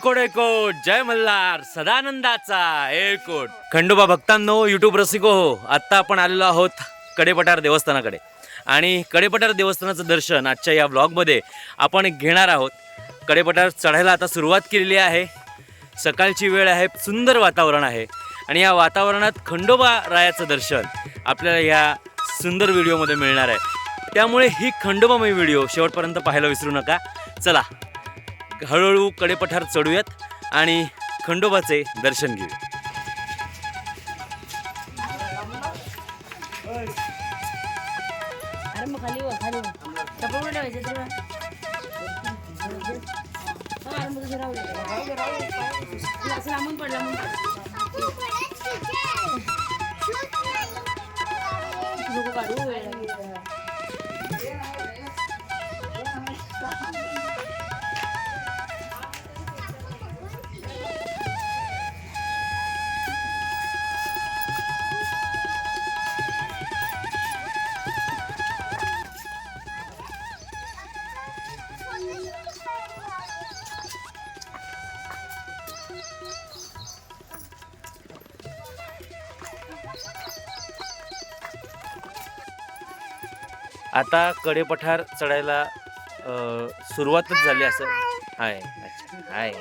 Echoed एकोट जय मल्हार. सदानंदाचा एकोट खंडोबा भक्तांनो युट्यूब रसिको हो. आत्ता आपण आलेलो आहोत कडेपठार देवस्थानाकडे. आणि कडेपठार देवस्थानाचं दर्शन आजच्या या ब्लॉगमध्ये आपण घेणार आहोत. कडेपठार चढायला आता सुरुवात केलेली आहे. सकाळची वेळ आहे. सुंदर वातावरण आहे. आणि या वातावरणात खंडोबा रायाचं दर्शन आपल्याला या सुंदर व्हिडिओमध्ये मिळणार आहे. त्यामुळे ही खंडोबामय व्हिडिओ शेवटपर्यंत पाहायला विसरू नका. चला हळूहळू कडेपठार चढूयात आणि खंडोबाचे दर्शन घेऊया आता कडेपठार चढायला सुरुवातच झाली असं. आहे अच्छा आहे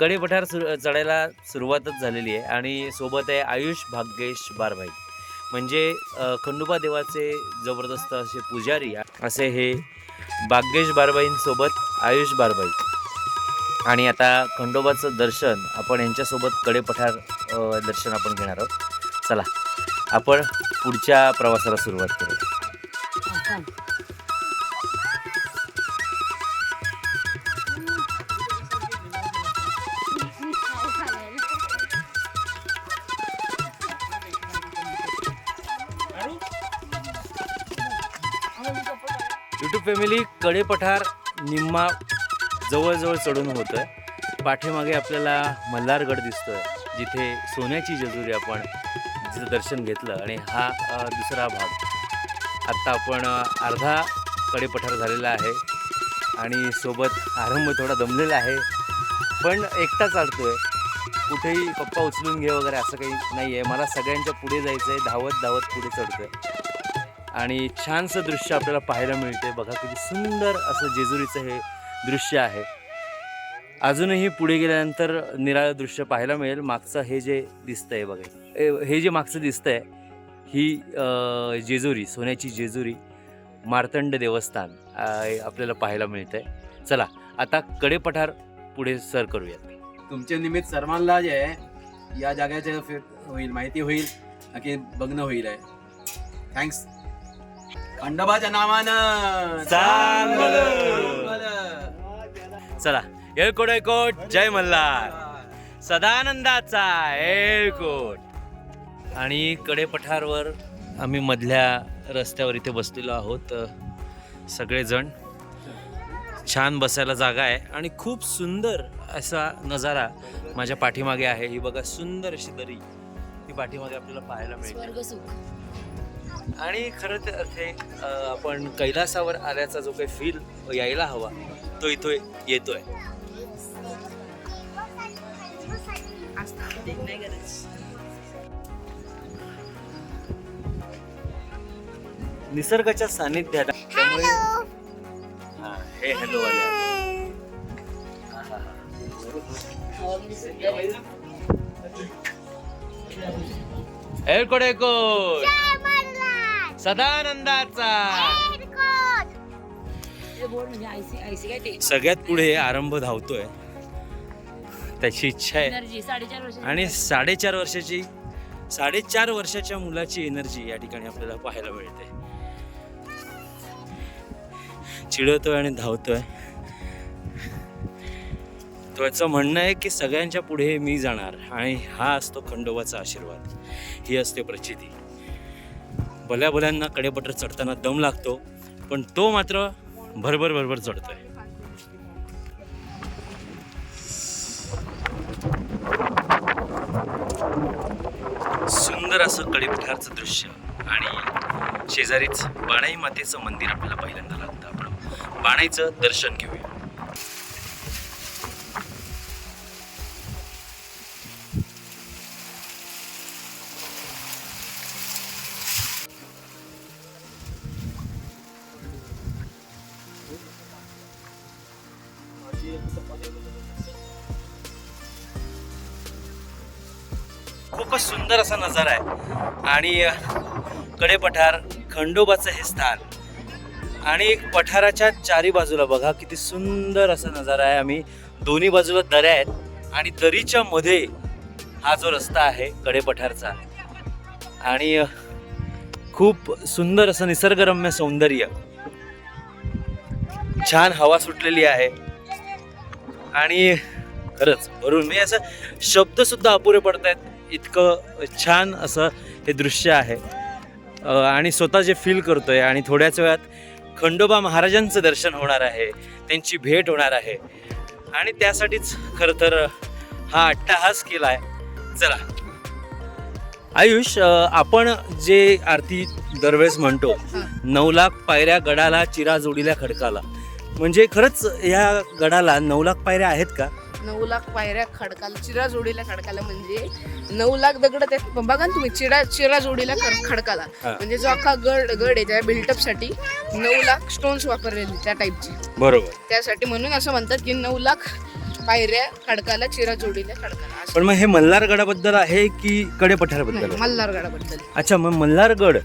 कडेपठार सुर चढायला सुरुवातच झालेली आहे आणि सोबत आहे आयुष भाग्येश बारभाई. म्हणजे खंडोबा देवाचे जबरदस्त असे पुजारी असे हे भाग्येश बारबाईंसोबत आयुष बारबाई आणि आता खंडोबाचं दर्शन आपण यांच्यासोबत कडेपठार दर्शन आपण घेणार आहोत. चला आपण पुढच्या प्रवासाला सुरुवात करू हा, युट्यूब फॅमिली कडेपठार निम्मा जवळजवळ चढून होतं आहे पाठीमागे आपल्याला मल्हारगड दिसतोय जिथे सोन्याची जेजुरी आपण जिथं दर्शन घेतलं आणि हा दुसरा भाग. आत्ता आपण अर्धा कडेपठार झालेला आहे. आणि सोबत आरंभ थोडा दमलेला आहे. पण एकटा चालतो आहे कुठेही पप्पा उचलून घे वगैरे असं काही नाही आहे मला सगळ्यांच्या पुढे जायचं आहे धावत धावत पुढे चढतोय. आणि छानसं दृश्य आपल्याला पाहायला मिळते बघा किती सुंदर असं जेजुरीचं हे दृश्य आहे. अजूनही पुढे गेल्यानंतर निराळं दृश्य पाहायला मिळेल. मागचं हे जे दिसतंय बघा. ए- हे जे मागचं दिसतंय ही जेजुरी सोन्याची जेजुरी मार्तंड देवस्थान आपल्याला पाहायला मिळतंय. चला आता कडेपठार पुढे सर करूयात. तुमच्या निमित्त सर्वांना जे आहे या जागेचे फिर होईल माहिती होईल की बघणं होईल आहे. थँक्स खंडोबाच्या नावानं. चला एकोट एकोट जय मल्हार. सदानंदाचा एकोट आणि कडेपठारवर आम्ही मधल्या रस्त्यावर इथे बसलेलो आहोत. सगळेजण. छान बसायला जागा आहे आणि खूप सुंदर असा नजारा माझ्या पाठीमागे आहे. ही बघा सुंदर अशी दरी. ती पाठीमागे आपल्याला पाहायला मिळते. आणि खरं तर ते अ, आपण कैलासावर आल्याचा जो काही फील यायला हवा तो इथं येतोय. निसर्गाच्या सानिध्यात त्यामुळे हा, हे हॅलो हा, हा, हा. एरकोडेकोट सदानंदाचा सगळ्यात पुढे आरंभ धावतोय. त्याची इच्छा आहे. आणि साडेचार वर्षाची साडेचार वर्षाच्या मुलाची एनर्जी या ठिकाणी आपल्याला पाहायला मिळते. चिडवतोय आणि धावतोय. त्याचं म्हणणं आहे की सगळ्यांच्या पुढे मी जाणार आणि हा असतो खंडोबाचा आशीर्वाद. ही असते प्रचिती. भल्या भल्यांना कडेपटर चढताना दम लागतो पण तो मात्र भरभर भरभर चढतोय. सुंदर असं कडेपठारचं दृश्य आणि शेजारीच बाणाई मातेचं मंदिर आपल्याला पहिल्यांदा लागतं. बाणाईचं दर्शन घेऊया. खूपच सुंदर असा नजारा आहे. आणि कडेपठार खंडोबाचं हे स्थान. आणि एक पठाराच्या चारी बाजूला बघा किती सुंदर असा नजारा आहे. आम्ही दोन्ही बाजूला दऱ्या आहेत आणि दरीच्या मध्ये हा जो रस्ता आहे कडेपठारचा आणि खूप सुंदर असं निसर्गरम्य सौंदर्य. छान हवा सुटलेली आहे. आणि खरंच भरून मी असं शब्दसुद्धा अपुरे पडत आहेत. इतकं छान असं हे दृश्य आहे. आणि स्वतः जे फील करतोय आणि थोड्याच वेळात खंडोबा महाराजांचं दर्शन होणार आहे त्यांची भेट होणार आहे. आणि त्यासाठीच खरं तर हा अट्टाहास केला आहे चला. आयुष आपण जे आरती दरवेळेस म्हणतो नऊ लाख पायऱ्या गडाला चिरा जोडीला खडकाला. म्हणजे खरंच या गडाला नऊ लाख पायऱ्या आहेत का? नऊ लाख पायऱ्या खडकाला चिरा जोडीला खडकाला म्हणजे नऊ लाख दगड ते बघा ना तुम्ही चिरा चिरा जोडीला खड- खडकाला. म्हणजे जो अख्खा गड गड आहे त्या बिल्टअपसाठी नऊ लाख स्टोन्स वापरलेले त्या टाईपचे बरोबर. त्यासाठी म्हणून असं म्हणतात की नऊ लाख पायऱ्या खडकाला चिरा जोडीला खडकाला. असं. पण मग हे मल्हार गडाबद्दल आहे की कडे पठाराबद्दल? आहे? मल्हारगडाबद्दल अच्छा मग मल्हारगड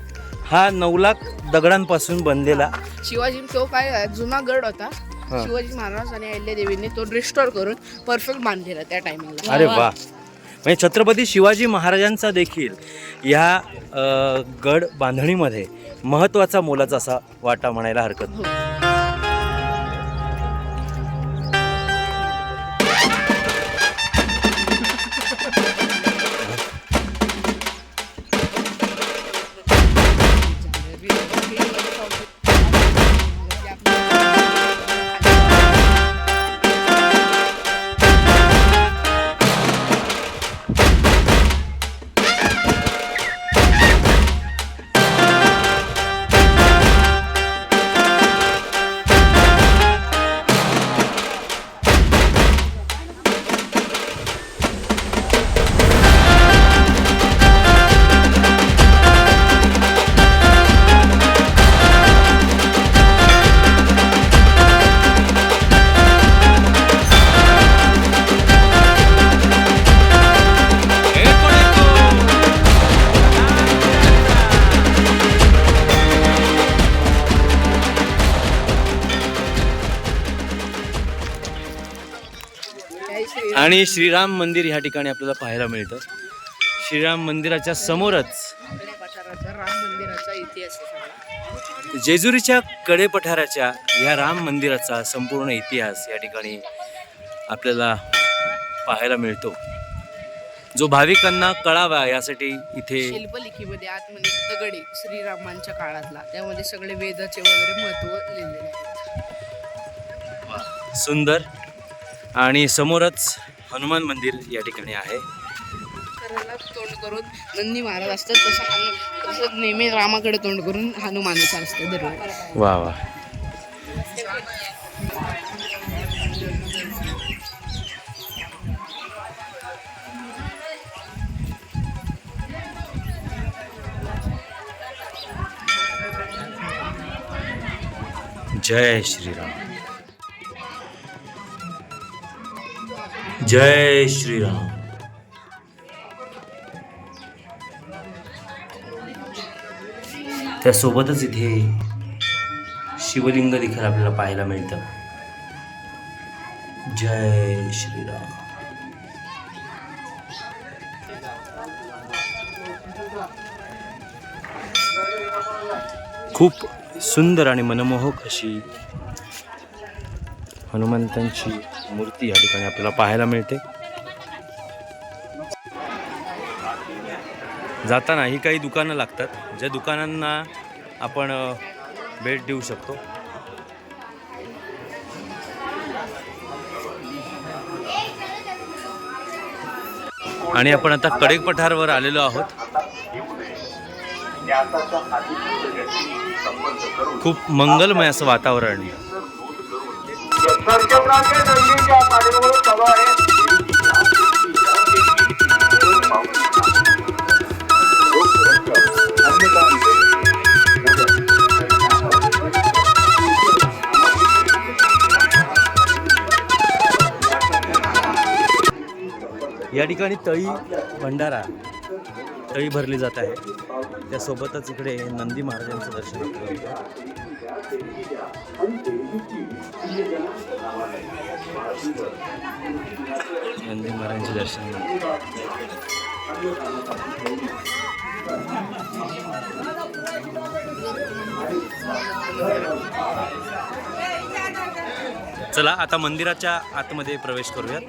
हा नऊ लाख दगडांपासून बनलेला. शिवाजी तो काय जुना गड होता. हा. शिवाजी महाराज आणि अहिल्या देवीने तो रिस्टोर करून परफेक्ट बांधलेला त्या टायमिंगला अरे वा म्हणजे छत्रपती शिवाजी महाराजांचा देखील ह्या अ, गड बांधणीमध्ये महत्त्वाचा मोलाचा असा वाटा म्हणायला हरकत नाही. आणि श्रीराम मंदिर ह्या ठिकाणी आपल्याला पाहायला मिळतं. श्रीराम मंदिराच्या समोरच राम मंदिराचा इतिहास आहे सगळा. जेजुरीच्या कडेपठाराच्या या राम मंदिराचा संपूर्ण इतिहास या ठिकाणी आपल्याला पाहायला मिळतो. जो भाविकांना कळावा यासाठी इथे शिल्पलिखीमध्ये आतमध्ये दगड श्रीरामांच्या काळातला. त्यामध्ये सगळे वेदाचे वगैरे महत्त्व लिहिलेले आहे सुंदर आणि समोरच हनुमान मंदिर या ठिकाणी आहे. तोंड करून नंदी महाराज असतात तसं हनु तसं नेहमी रामाकडे तोंड करून हनुमानाचं असतं दरवेळी. वा वा. जय श्रीराम. जय श्रीराम। त्यासोबतच इथे शिवलिंग देखील आपल्याला पाहायला मिळतं. जय श्रीराम। खूप सुंदर आणि मनमोहक अशी हनुमंतांची मूर्ती या ठिकाणी आपल्याला पाहायला मिळते. जाताना ही काही दुकानं लागतात ज्या दुकानांना आपण भेट देऊ शकतो. आणि आपण आता कडेक पठारवर आलेलो आहोत. खूप मंगलमय असं वातावरण. या ठिकाणी तळी भंडारा तळी भरली जात आहे त्यासोबतच इकडे नंदी महाराजांचं दर्शन होतं. नंदी महाराजांचे दर्शन चला आता मंदिराच्या आतमध्ये प्रवेश करूयात.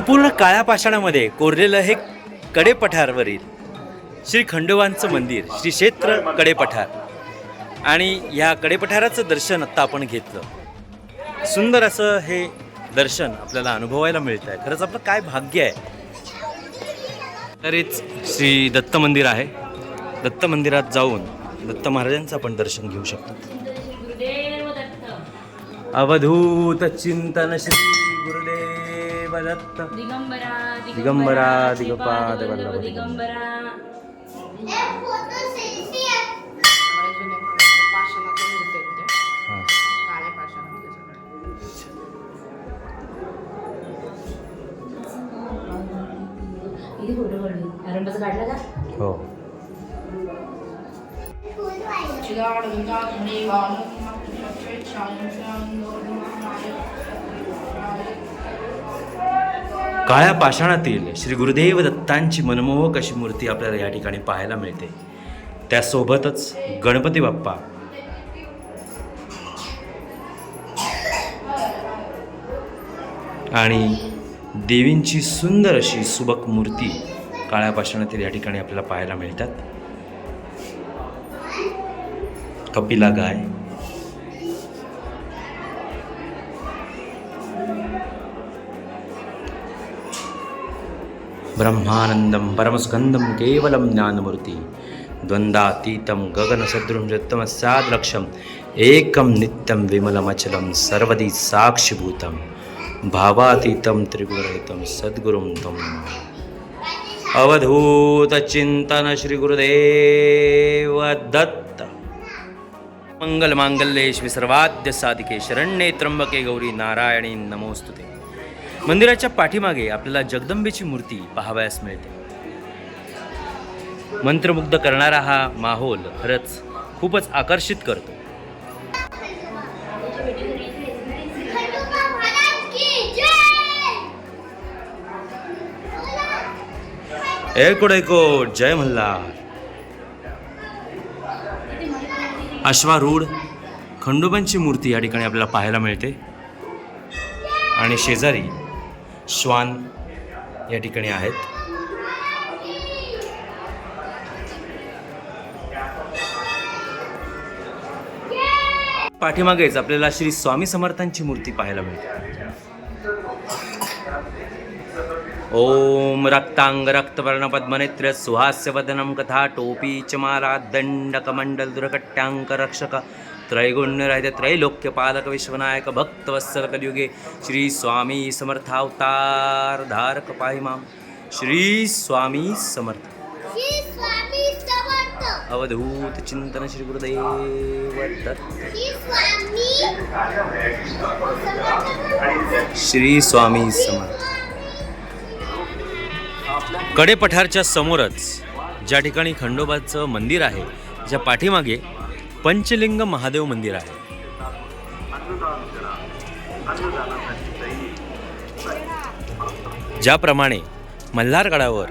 संपूर्ण काळ्या पाषाणामध्ये कोरलेलं हे कडेपठारवरील श्री खंडोबांचं मंदिर श्री क्षेत्र कडेपठार. आणि या कडेपठाराचं दर्शन आत्ता आपण घेतलं. सुंदर असं हे दर्शन आपल्याला अनुभवायला मिळतं आहे खरंच आपलं काय भाग्य आहे. तरीच श्री दत्त मंदिर आहे. दत्त मंदिरात जाऊन दत्त महाराजांचं आपण दर्शन घेऊ शकतो. अवधूत चिंतन श्री गुरुदेव. दत्त दिगंबरा दिगंबरा, दिगपाद वल्लभ वल्लभ दिगंबरा. हां. काळ्या पाषाणातील श्री गुरुदेव दत्तांची मनमोहक अशी मूर्ती आपल्याला या ठिकाणी पाहायला मिळते. त्यासोबतच गणपती बाप्पा. आणि देवींची सुंदर अशी सुबक मूर्ती काळ्या पाषाणातील या ठिकाणी आपल्याला पाहायला मिळतात. कपिला गाय. ब्रह्मानन्दं परमस्कन्दं केवलं ज्ञानमूर्ति। द्वन्द्वातीतं नित्यम एकं नित्यं विमलमचलं सर्वदि त्रिगुणरहितम भावातीतं तम सद्गुरुं चिंतन अवधूतचिन्तन श्रीगुरुदेव दत्त मंगलमांगल्ये सर्वाद्य साधिके शरण्ये त्र्यंबके गौरी नारायणी नमोस्तुते मंदिराच्या पाठीमागे आपल्याला जगदंबेची मूर्ती पाहावयास मिळते. मंत्रमुग्ध करणारा हा माहोल खरंच खूपच आकर्षित करतो. एकोड एकोड जय मल्हार. अश्वारूढ खंडोबांची मूर्ती या ठिकाणी आपल्याला पाहायला मिळते. आणि शेजारी श्वान या ठिकाणी आहेत. पाठीमागेच आपल्याला श्री स्वामी समर्थांची मूर्ती पाहायला मिळते. ओम रक्तांग रक्तवर्ण पद्मनेत्र सुहास्यवदनं कथा टोपी चमाला दंडक दंडकमंडल दुर्घट्यांक रक्षक त्रैगुण्यरहित त्रैलोक्यपालक विश्वनायक भक्तवत्सल कलियुगे श्री स्वामी समर्थावतार धारक पाहि माम। श्री स्वामी समर्थ। श्री स्वामी समर्थ। अवधूत चिंतन श्री गुरुदेव दत्त श्री स्वामी समर्थ। श्री स्वामी समर्थ। कडेपठारच्या समोरच ज्या ठिकाणी खंडोबाचं मंदिर आहे ज्या पाठीमागे पंचलिंग महादेव मंदिर आहे. ज्याप्रमाणे मल्हारगडावर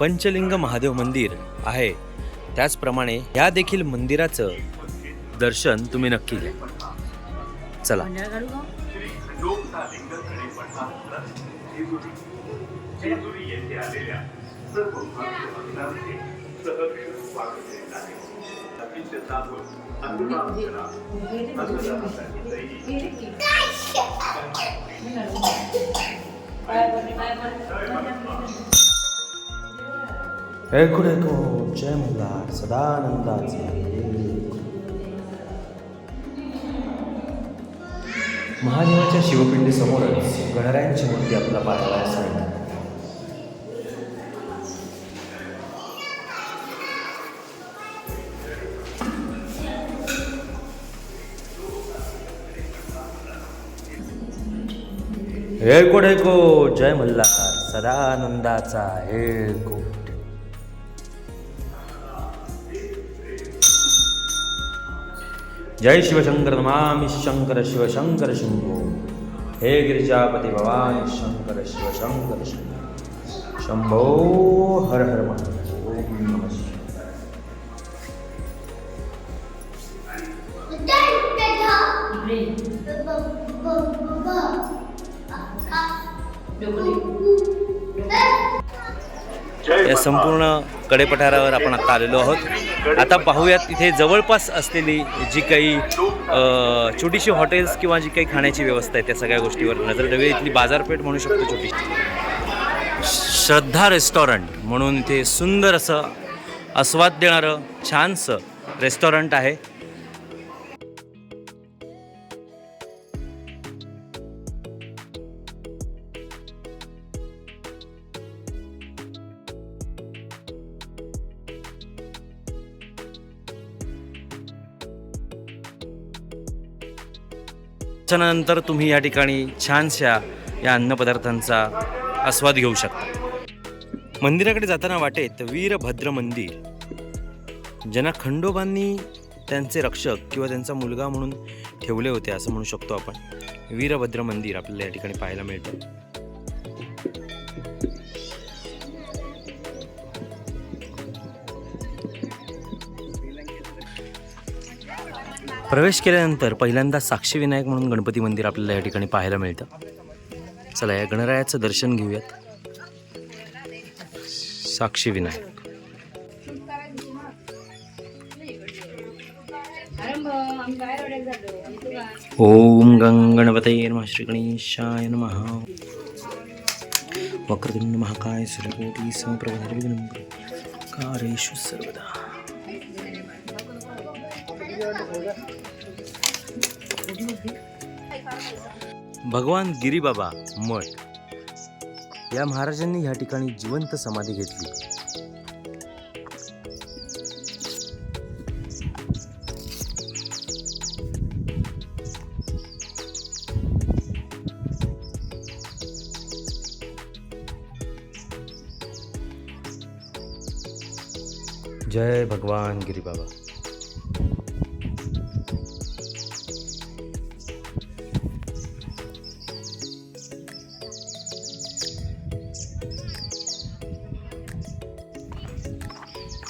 पंचलिंग महादेव मंदिर आहे त्याचप्रमाणे या देखील मंदिराचं दर्शन तुम्ही नक्की घ्या. चला. मंडळ काढू का ऐकून ऐकू जय मल्हार सदानंदाचे महादेवाच्या शिवपिंडी समोरच गणरायांची मूर्ती आपला पाहायला मिळते हेळकोट हेको जय मल्हार सदानंदाचा हेळकोट जय शिवशंकर नमामि शंकर शिवशंकर शंभो. हे गिरिजापती भवानी शंकर शिवशंकर शंभो. शंभो हर हर महा या संपूर्ण कडेपठारावर आपण आता आलेलो आहोत. आता पाहूयात इथे जवळपास असलेली जी काही छोटीशी हॉटेल्स किंवा जी काही खाण्याची व्यवस्था आहे त्या सगळ्या गोष्टीवर नजर ठेवूया. इथली बाजारपेठ म्हणू शकतो छोटी. श्रद्धा रेस्टॉरंट म्हणून इथे सुंदर असं आस्वाद देणारं छानसं रेस्टॉरंट आहे. त्याच्यानंतर तुम्ही या ठिकाणी छानशा या अन्नपदार्थांचा आस्वाद घेऊ शकता. मंदिराकडे जाताना वाटेत वीरभद्र मंदिर. ज्यांना खंडोबांनी त्यांचे रक्षक किंवा त्यांचा मुलगा म्हणून ठेवले होते असं म्हणू शकतो आपण. वीरभद्र मंदिर आपल्याला या ठिकाणी पाहायला मिळतं. प्रवेश केल्यानंतर पहिल्यांदा साक्षी विनायक म्हणून गणपती मंदिर आपल्याला या ठिकाणी पाहायला मिळतं. चला या गणरायाचं दर्शन घेऊयात. साक्षी विनायक ओम गंगणपते नम श्री गणेशाय नम। वक्रतुंड महाकाय सूर्यकोटी समप्रभा सर्वदा। भगवान गिरीबाबा मठ. या महाराजांनी या ठिकाणी जिवंत समाधी घेतली. जय भगवान गिरीबाबा.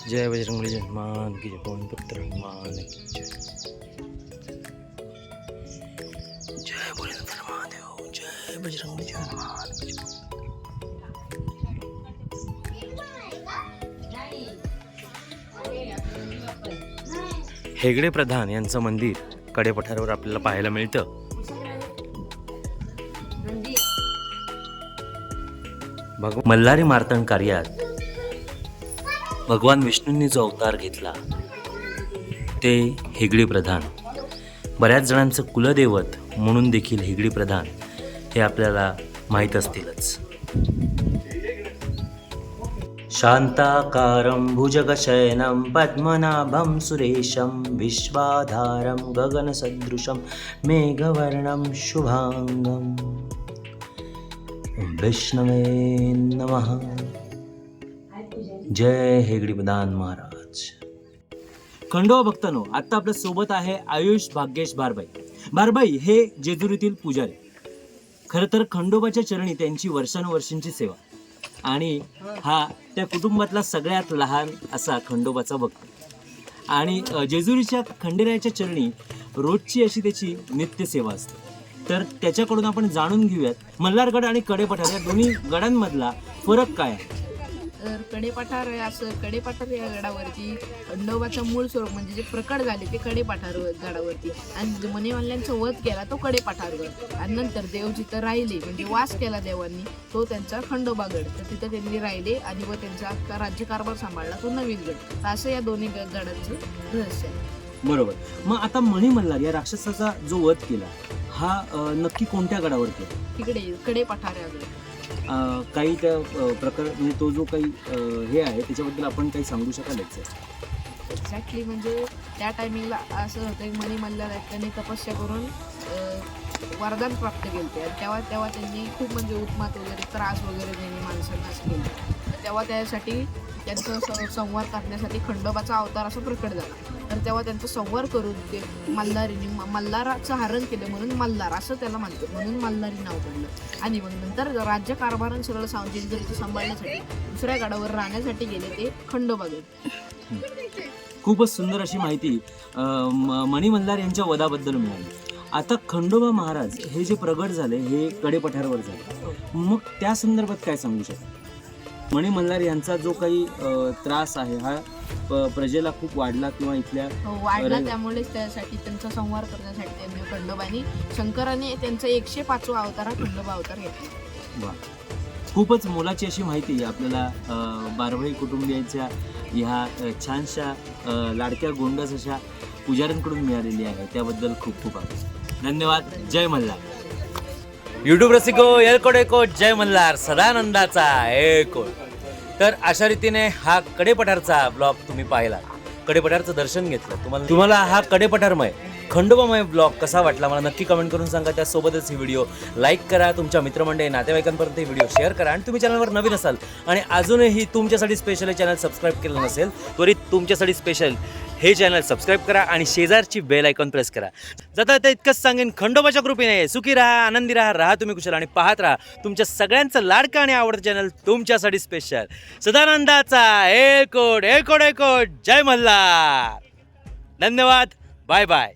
जय बजरंगबली जय हनुमान की जय पवन पुत्र हनुमान की जय। जय भोलेनाथ महादेव जय बजरंगबली जय हनुमान की जय हेगडे प्रधान यांचं मंदिर कडेपठारावर आपल्याला पाहायला मिळतं. भगव मल्हारी मार्तंड कार्यात भगवान विष्णूंनी जो अवतार घेतला. ते हेगडी प्रधान. बऱ्याच जणांचं कुलदैवत म्हणून देखील हेगडी प्रधान हे आपल्याला माहीत असतीलच. शान्ताकारं भुजगशयनं पद्मनाभं सुरेशं विश्वाधारं गगनसदृशं मेघवर्णं शुभाङ्गं विष्णवे नमः. जय हेगडी प्रधान महाराज. खंडोबा भक्तांनो आता आपल्यासोबत आहे आयुष भाग्येश बारबाई. बारबाई हे जेजुरीतील पुजारी. खरं तर खंडोबाच्या चरणी त्यांची वर्षानुवर्षांची सेवा. आणि हा त्या कुटुंबातला सगळ्यात लहान असा खंडोबाचा भक्त. आणि जेजुरीच्या खंडेरायाच्या चरणी रोजची अशी त्याची नित्यसेवा असते. तर त्याच्याकडून आपण जाणून घेऊयात मल्हारगड आणि कडेपठार या दोन्ही गडांमधला फरक काय आहे? तर कडेपठार आहे असं कडेपठार या गडावरती खंडोबाचं मूळ स्वरूप म्हणजे जे प्रकट झाले ते कडेपठार गडावरती. आणि जो मणिमल्ल्यांचा वध केला तो कडेपठारवर. आणि नंतर देव जिथं राहिले म्हणजे वास केला देवांनी तो त्यांचा खंडोबागड तर तिथं त्यांनी राहिले आणि व त्यांचा राज्यकारभार सांभाळला तो नवीन गड. असं या दोन्ही गडांचं रहस्य आहे. बरोबर. मग आता मणी मल्हार या राक्षसाचा जो वध केला हा नक्की कोणत्या गडावर केला? तिकडे कडेपठार या गड. काही त्या अ, प्रकार म्हणजे तो जो काही हे आहे त्याच्याबद्दल आपण काही सांगू शकाल याचं? एक्झॅक्टली म्हणजे त्या टायमिंगला असं होतं मनी मणी मल्हार आहेत त्यांनी तपस्या करून वरदान प्राप्त केले आणि तेव्हा तेव्हा त्यांनी खूप म्हणजे उत्मात वगैरे त्रास वगैरे त्यांनी माणसांना असं केलं. तेव्हा त्यासाठी त्यांचं स- संवार करण्यासाठी खंडोबाचा अवतार असं प्रकट झाला. तर तेव्हा त्यांचा संवार करून ते मल्हारीने मल्हाराचं हरण केलं म्हणून मल्हार असं त्याला म्हणतात. म्हणून मल्हारी नाव पडलं. आणि मग नंतर राज्यकारभारण सगळं साव सांभाळण्यासाठी दुसऱ्या गडावर राहण्यासाठी गेले ते खंडोबागड खूपच सुंदर अशी माहिती म- मणी मल्हार यांच्या वदाबद्दल मिळाली. आता खंडोबा महाराज हे जे प्रगट झाले हे कडेपठारावर झाले. मग त्या संदर्भात काय सांगू शकता? मणी मल्हार यांचा जो काही त्रास आहे हा प- प्रजेला खूप वाढला किंवा इथल्या हो, वाढला अरे. त्यामुळेच त्यासाठी त्यांचा संहार करण्यासाठी त्यांनी खंडोबानी शंकराने त्यांचा एकशे पाचवा अवतार हा खंडोबा अवतार घेतला. वा. खूपच मोलाची अशी माहिती आपल्याला अ, बारभाई कुटुंबियांच्या ह्या अ, छानशा अ, लाडक्या गोंडस अशा पुजाऱ्यांकडून मिळालेली आहे. त्याबद्दल खूप खूप आभार. धन्यवाद. जय मल्हार. युट्यूब रसिको एलकोड एकोट जय मल्हार. सदानंदाचा एकोट तर अशा रीतीने हा कडेपठारचा ब्लॉग तुम्ही पाहिला. कडेपठारचं दर्शन घेतलं. तुम्हाला तुम्हाला हा कडेपठारमय. खंडोबामय ब्लॉग कसा वाटला मला नक्की कमेंट करून सांगा. त्यासोबतच ही व्हिडिओ लाईक करा. तुमच्या मित्रमंडळी नातेवाईकांपर्यंत ही व्हिडिओ शेअर करा. आणि तुम्ही चॅनलवर नवीन असाल आणि अजूनही तुमच्यासाठी स्पेशल हे चॅनल सबस्क्राईब केलं नसेल त्वरित तुमच्यासाठी स्पेशल हे चॅनल सबस्क्राईब करा आणि शेजारची बेल आयकॉन प्रेस करा. जाता आता इतकंच सांगेन खंडोबाच्या कृपेने. सुखी राहा आनंदी राहा राहा तुम्ही कुशल आणि पाहत राहा तुमच्या सगळ्यांचं लाडकं आणि आवडतं चॅनल तुमच्यासाठी स्पेशल सदानंदाचा एकोड एकोड एकोड जय मल्हार. धन्यवाद. Bye bye